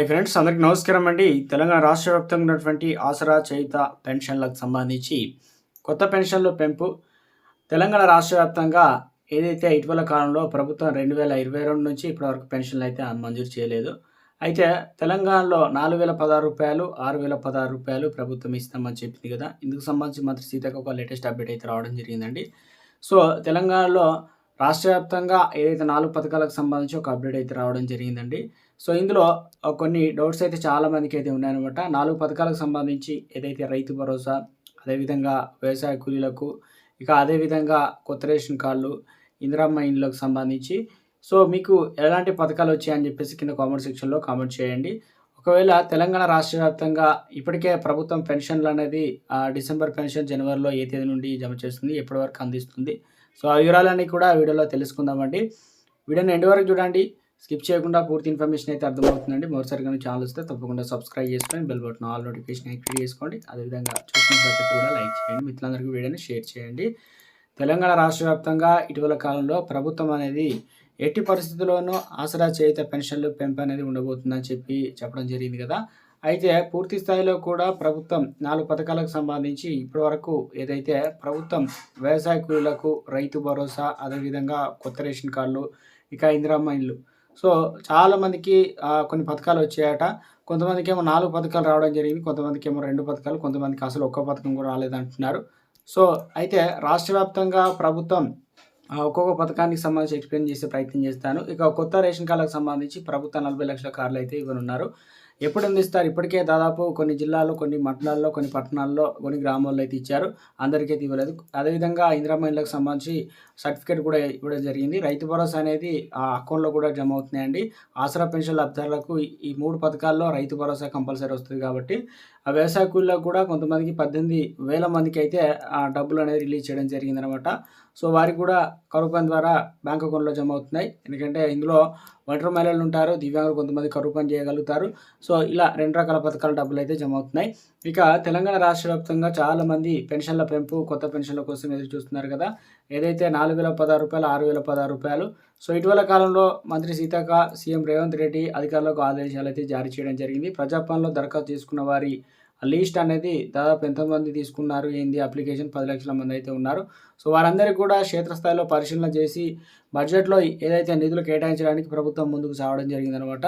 Hi friends అందరికీ నమస్కారం అండి. తెలంగాణ రాష్ట్ర వ్యాప్తంగా ఉన్నటువంటి ఆసరా చేయుత పెన్షన్లకు సంబంధించి కొత్త పెన్షన్లు పెంపు. తెలంగాణ రాష్ట్ర వ్యాప్తంగా ఏదైతే ఇటీవల కాలంలో ప్రభుత్వం రెండు వేల ఇరవై రెండు నుంచి ఇప్పటివరకు పెన్షన్లు అయితే మంజూరు చేయలేదు. అయితే తెలంగాణలో నాలుగు వేల పదహారు రూపాయలు ఆరు వేల పదహారు రూపాయలు ప్రభుత్వం ఇస్తామని చెప్పింది కదా. ఇందుకు సంబంధించి మంత్రి సీతకు ఒక లేటెస్ట్ అప్డేట్ అయితే రావడం జరిగిందండి. సో తెలంగాణలో రాష్ట్ర వ్యాప్తంగా ఏదైతే నాలుగు పథకాలకు సంబంధించి ఒక అప్డేట్ అయితే రావడం జరిగిందండి. సో ఇందులో కొన్ని డౌట్స్ అయితే చాలా మందికి అయితే ఉన్నాయన్నమాట. నాలుగు పథకాలకు సంబంధించి ఏదైతే రైతు భరోసా అదేవిధంగా వ్యవసాయ కూలీలకు ఇక అదేవిధంగా కొత్త రేషన్ కార్డులు ఇందిరమ్మ ఇండ్లకు సంబంధించి. సో మీకు ఎలాంటి పథకాలు వచ్చాయని చెప్పేసి కింద కామెంట్ సెక్షన్లో కామెంట్ చేయండి. ఒకవేళ తెలంగాణ రాష్ట్ర వ్యాప్తంగా ఇప్పటికే ప్రభుత్వం పెన్షన్లు అనేది ఆ, డిసెంబర్ పెన్షన్ జనవరిలో ఏ తేదీ నుండి జమ చేస్తుంది ఎప్పటి వరకు అందిస్తుంది సో ఆ వివరాలన్నీ కూడా వీడియోలో తెలుసుకుందామండి. వీడియోని ఎండ్ వరకు చూడండి. స్కిప్ చేయకుండా పూర్తి ఇన్ఫర్మేషన్ అయితే అర్థమవుతుందండి. మరోసారి కానీ ఛానల్ వస్తే తప్పకుండా సబ్స్క్రైబ్ చేసుకొని bell button all notification activate చేసుకోండి. అదేవిధంగా చూసిన ప్రతి కూడా లైక్ చేయండి. మిత్రులందరికీ వీడియోని షేర్ చేయండి. తెలంగాణ రాష్ట్ర వ్యాప్తంగా ఇటీవల కాలంలో ప్రభుత్వం అనేది ఎట్టి పరిస్థితుల్లోనూ ఆసరా చేయుత పెన్షన్లు పెంపు అనేది ఉండబోతుందని చెప్పి చెప్పడం జరిగింది కదా. అయితే పూర్తి స్థాయిలో కూడా ప్రభుత్వం నాలుగు పథకాలకు సంబంధించి ఇప్పటి వరకు ఏదైతే ప్రభుత్వం వ్యవసాయ కూలీలకు రైతు భరోసా అదేవిధంగా కొత్త రేషన్ కార్డులు ఇక ఇందిరమ్మ ఇల్లు. సో చాలామందికి కొన్ని పథకాలు వచ్చాయట. కొంతమందికి ఏమో నాలుగు పథకాలు రావడం జరిగింది కొంతమందికి ఏమో రెండు పథకాలు కొంతమందికి అసలు ఒక్క పథకం కూడా రాలేదంటున్నారు. సో అయితే రాష్ట్ర వ్యాప్తంగా ప్రభుత్వం ఒక్కొక్క పథకానికి సంబంధించి ఎక్స్ప్లెయిన్ చేసే ప్రయత్నం చేస్తాను. ఇక కొత్త రేషన్ కార్డులకు సంబంధించి ప్రభుత్వం నలభై లక్షల కార్లు అయితే ఇవ్వనున్నారు. ఎప్పుడు అందిస్తారు? ఇప్పటికే దాదాపు కొన్ని జిల్లాల్లో కొన్ని మండలాల్లో కొన్ని పట్టణాల్లో కొన్ని గ్రామాల్లో అయితే ఇచ్చారు. అందరికీ అయితే ఇవ్వలేదు. అదేవిధంగా ఇందిరామ మహిళలకు సంబంధించి సర్టిఫికేట్ కూడా ఇవ్వడం జరిగింది. రైతు భరోసా అనేది ఆ అకౌంట్లో కూడా జమ అవుతున్నాయండి. ఆసరా పెన్షన్ లబ్ధారులకు ఈ- మూడు పథకాల్లో రైతు భరోసా కంపల్సరీ వస్తుంది కాబట్టి ఆ వ్యవసాయ కూలీలకు కూడా కొంతమందికి పద్దెనిమిది వేల మందికి అయితే ఆ డబ్బులు అనేది రిలీజ్ చేయడం జరిగిందనమాట సో వారికి కూడా కరువు ద్వారా బ్యాంక్ అకౌంట్లో జమ అవుతున్నాయి. ఎందుకంటే ఇందులో ఒంటరి మహిళలు ఉంటారు. దివ్యాంగులు కొంతమంది కరువు పని చేయగలుగుతారు. సో సో ఇలా రెండు రకాల పథకాల డబ్బులు అయితే జమ అవుతున్నాయి ఇక తెలంగాణ రాష్ట్ర వ్యాప్తంగా చాలామంది పెన్షన్ల పెంపు కొత్త పెన్షన్ల కోసం ఎదురు చూస్తున్నారు కదా. ఏదైతే నాలుగు వేల పదహారు రూపాయలు ఆరు వేల పదహారు రూపాయలు. సో ఇటీవల కాలంలో మంత్రి సీతక్క సీఎం రేవంత్ రెడ్డి అధికారులకు ఆదేశాలు అయితే జారీ చేయడం జరిగింది. ప్రజాపాలనలో దరఖాస్తు చేసుకున్న వారి లిస్ట్ అనేది దాదాపు ఎంతమంది తీసుకున్నారు ఏంది అప్లికేషన్? పది లక్షల మంది అయితే ఉన్నారు. సో వారందరికీ కూడా క్షేత్రస్థాయిలో పరిశీలన చేసి బడ్జెట్లో ఏదైతే నిధులు కేటాయించడానికి ప్రభుత్వం ముందుకు సాగడం జరిగిందనమాట.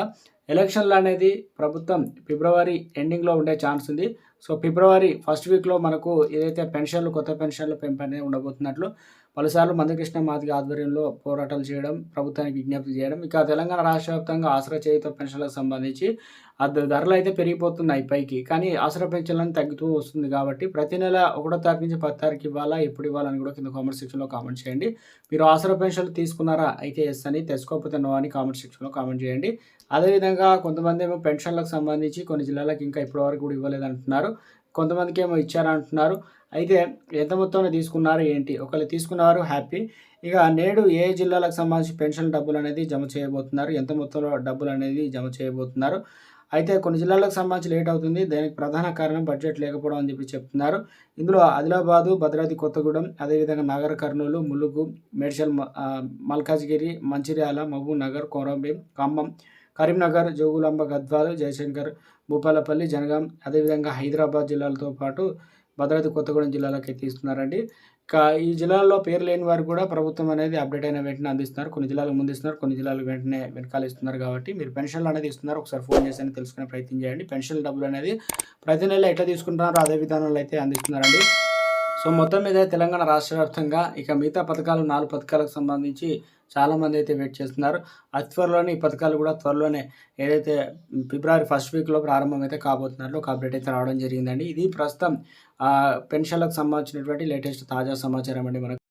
ఎలక్షన్లు అనేది ప్రభుత్వం ఫిబ్రవరి ఎండింగ్లో ఉండే ఛాన్స్ ఉంది. సో ఫిబ్రవరి ఫస్ట్ వీక్లో మనకు ఏదైతే పెన్షన్లు కొత్త పెన్షన్లు పెంపు అనేది ఉండబోతున్నట్లు పలుసార్లు మందకృష్ణ మాదిగ ఆధ్వర్యంలో పోరాటాలు చేయడం ప్రభుత్వానికి విజ్ఞప్తి చేయడం ఇక తెలంగాణ రాష్ట్ర వ్యాప్తంగా ఆసరా చేయుత పెన్షన్లకు సంబంధించి ధరలు అయితే పెరిగిపోతున్నాయి పైకి. కానీ ఆసరా పెన్షన్లను తగ్గుతూ వస్తుంది కాబట్టి ప్రతి నెల ఒకటో తారీఖు నుంచి పది తారీఖు ఇవ్వాలా ఎప్పుడు ఇవ్వాలని కూడా కింద కామెంట్ సెక్షన్లో కామెంట్ చేయండి. మీరు ఆసరా పెన్షన్లు తీసుకున్నారా అయితే ఎస్ అని తెచ్చుకోకపోతే నో అని కామెంట్ సెక్షన్లో కామెంట్ చేయండి. అదేవిధంగా కొంతమంది ఏమో పెన్షన్లకు సంబంధించి కొన్ని జిల్లాలకు ఇంకా ఇప్పటివరకు కూడా ఇవ్వలేదు అంటున్నారు కొంతమందికి ఏమో ఇచ్చారంటున్నారు. అయితే ఎంత మొత్తంలో తీసుకున్నారు ఏంటి? ఒకళ్ళు తీసుకున్నారు హ్యాపీ. ఇక నేడు ఏ జిల్లాలకు సంబంధించి పెన్షన్ డబ్బులు అనేది జమ చేయబోతున్నారు? ఎంత మొత్తంలో డబ్బులు అనేది జమ చేయబోతున్నారు? అయితే కొన్ని జిల్లాలకు సంబంధించి లేట్ అవుతుంది. దానికి ప్రధాన కారణం బడ్జెట్ లేకపోవడం అని చెప్పి చెప్తున్నారు. ఇందులో ఆదిలాబాదు భద్రాద్రి కొత్తగూడెం అదేవిధంగా నాగర్ కర్నూలు ములుగు మేడ్చల్ మల్కాజ్గిరి మంచిర్యాల మహబూబ్ నగర్ కొరంభీం ఖమ్మం కరీంనగర్ జోగులాంబ గద్వాల్ జయశంకర్ భూపాలపల్లి జనగాం అదేవిధంగా హైదరాబాద్ జిల్లాలతో పాటు భద్రాద్రి కొత్తగూడెం జిల్లాలకు అయితే ఇస్తున్నారండి ఈ జిల్లాల్లో పేరు లేని వారు కూడా ప్రభుత్వం అనేది అప్డేట్ అయిన వెంటనే అందిస్తున్నారు. కొన్ని జిల్లాలకు ముందు ఇస్తున్నారు కొన్ని జిల్లాలకు వెంటనే వెనకాల ఇస్తున్నారు కాబట్టి మీరు పెన్షన్లు అనేది ఇస్తున్నారు ఒకసారి ఫోన్ చేసి అని తెలుసుకునే ప్రయత్నం చేయండి. పెన్షన్ డబ్బులు అనేది ప్రతి నెల ఎట్లా తీసుకుంటున్నారో అదే విధానంలో అయితే అందిస్తున్నారండి. సో మొత్తం మీద తెలంగాణ రాష్ట్ర వ్యాప్తంగా ఇక మిగతా పథకాలు నాలుగు పథకాలకు సంబంధించి చాలామంది అయితే వెయిట్ చేస్తున్నారు. అతి త్వరలోనే ఈ పథకాలు కూడా త్వరలోనే ఏదైతే ఫిబ్రవరి ఫస్ట్ వీక్లో ప్రారంభం అయితే కాబోతున్నారు ఒక అప్డేట్ అయితే రావడం జరిగిందండి. ఇది ప్రస్తుతం పెన్షన్లకు సంబంధించినటువంటి లేటెస్ట్ తాజా సమాచారం అండి మనకు.